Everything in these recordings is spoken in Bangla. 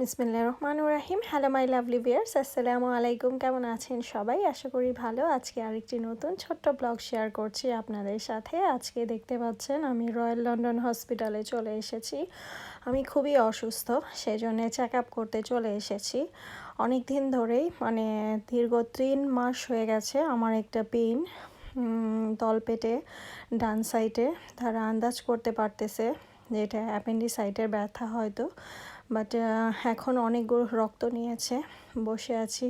বিসমিল্লা রহমান রাহিম। হ্যালো মাই লাভলি বিয়ার্স আসসালামু আলাইকুম। কেমন আছেন সবাই? আশা করি ভালো। আজকে আরেকটি নতুন ছোট্ট ব্লগ শেয়ার করছি আপনাদের সাথে। আজকে দেখতে পাচ্ছেন, আমি রয়্যাল লন্ডন হসপিটালে চলে এসেছি। আমি খুবই অসুস্থ সেই জন্যে চেক আপ করতে চলে এসেছি। অনেক দিন ধরেই মানে দীর্ঘ তিন মাস হয়ে গেছে আমার একটা পেইন তলপেটে, ডান সাইডে তারা আন্দাজ করতে পারতেছে। যে এটা অ্যাপেন্ডিসাইটের ব্যথা হয়তো বাট এখন অনেকগুলো রক্ত নিয়েছে, বসে আছি।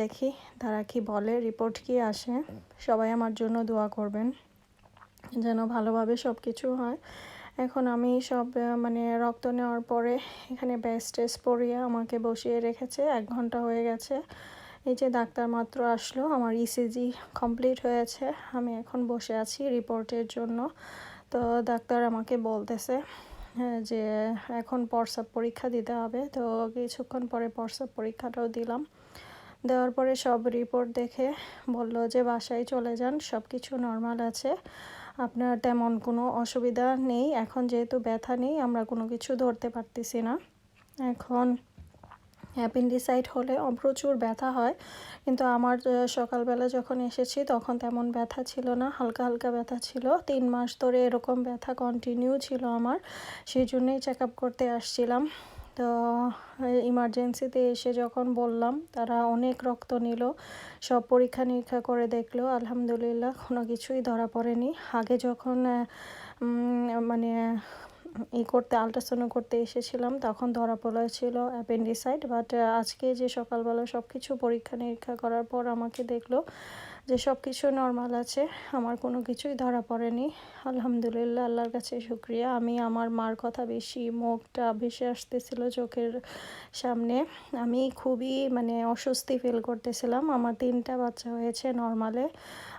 দেখি তারা কি বলে রিপোর্ট কি আসে। সবাই আমার জন্য দোয়া করবেন, যেন ভালোভাবে সব কিছু হয়। এখন আমি সব মানে রক্ত নেওয়ার পরে এখানে ব্যাস টেস্ট পরিয়ে আমাকে বসিয়ে রেখেছে, এক ঘণ্টা হয়ে গেছে। এই যে ডাক্তার মাত্র আসলো, আমার ইসিজি কমপ্লিট হয়েছে, আমি এখন বসে আছি রিপোর্টের জন্য। তো ডাক্তার আমাকে বলতেছে হ্যাঁ যে এখন পরসাব পরীক্ষা দিতে হবে। তো কিছুক্ষণ পরে পরসাব পরীক্ষাটাও দিলাম। দেওয়ার পরে সব রিপোর্ট দেখে বলল যে বাসায় চলে যান সব কিছু নর্মাল আছে। আপনার তেমন কোনো অসুবিধা নেই। এখন যেহেতু ব্যথা নেই, আমরা কোনো কিছু ধরতে পারতেছি না। এখন অ্যাপেন্ডিসাইট হলে প্রচুর ব্যথা হয়। কিন্তু আমার সকালবেলা যখন এসেছি তখন তেমন ব্যথা ছিল না, হালকা হালকা ব্যথা ছিল। তিন মাস ধরে এরকম ব্যথা কন্টিনিউ ছিল আমার সেই জন্যেই চেক আপ করতে আসছিলাম। তো ইমার্জেন্সিতে এসে যখন বললাম, তারা অনেক রক্ত নিল, সব পরীক্ষা নিরীক্ষা করে দেখল, আলহামদুলিল্লাহ কোনো কিছুই ধরা পড়েনি। আগে যখন মানে ই করতে আলট্রাসাউন্ড করতে এসেছিলাম, তখন ধরা পড়েছিল অ্যাপেন্ডিসাইড বাট আজকে যে সকালবেলা সব কিছু পরীক্ষা নিরীক্ষা করার পর আমাকে দেখল যে সব কিছু নর্মাল আছে, আমার কোনো কিছুই ধরা পড়েনি। আলহামদুলিল্লাহ, আল্লাহর কাছে শুক্রিয়া। আমি আমার মার কথা বেশি মুখটা ভেসে আসতেছিল চোখের সামনে। আমি খুবই মানে অস্বস্তি ফিল করতেছিলাম। আমার তিনটা বাচ্চা হয়েছে নর্মালে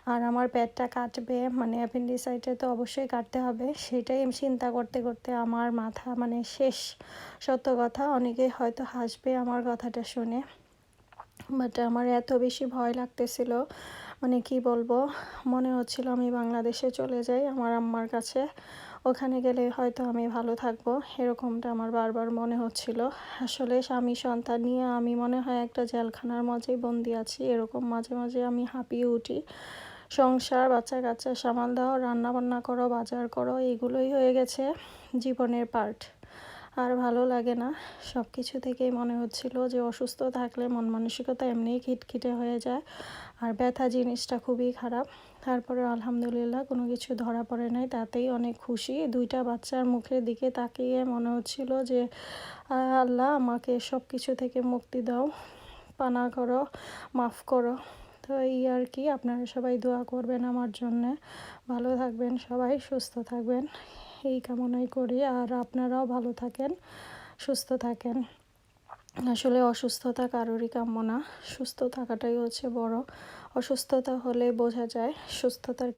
আর আমার পেটটা কাটবে মানে অ্যাপেন্ডিসাইটে তো অবশ্যই কাটতে হবে। সেটাই আমি চিন্তা করতে করতে আমার মাথা মানে শেষ। সত্য কথা, অনেকে হয়তো হাসবে আমার কথাটা শুনে। বাট আমার এত বেশি ভয় লাগতেছিল। মানে কি বলব, মনে হচ্ছিল আমি বাংলাদেশে চলে যাই আমার আম্মার কাছে। ওখানে গেলে হয়তো আমি ভালো থাকব, এরকমটা আমার বারবার মনে হচ্ছিল। আসলে স্বামী সন্তান নিয়ে আমি মনে হয় একটা জেলখানার মাঝেই বন্দি আছি, এরকম মাঝে মাঝে আমি হাঁপিয়ে উঠি। সংসার বাচ্চা কাচ্চা সামাল দাও রান্না বান্না করো, বাজার করো, এগুলোই হয়ে গেছে জীবনের পার্ট। আর ভালো লাগে না। সব কিছু থেকেই মনে হচ্ছিল যে অসুস্থ থাকলে মন মানসিকতা এমনিই খিটখিটে হয়ে যায় আর ব্যথা জিনিসটা খুবই খারাপ। তারপরে আলহামদুলিল্লাহ কোনো কিছু ধরা পড়ে নাই, তাতেই অনেক খুশি। দুইটা বাচ্চার মুখের দিকে তাকিয়ে মনে হচ্ছিল যে আল্লাহ আমাকে সব কিছু থেকে মুক্তি দাও, পানা করো, মাফ করো। তো এই আর কি, আপনারা সবাই দোয়া করবেন আমার জন্যে। ভালো থাকবেন সবাই, সুস্থ থাকবেন। এই কামনাই করি। আর আপনারাও ভালো থাকেন, সুস্থ থাকেন। আসলে অসুস্থতা কারোরই কাম্য না। সুস্থ থাকাটাই হচ্ছে বড়। অসুস্থতা হলে বোঝা যায়, সুস্থতার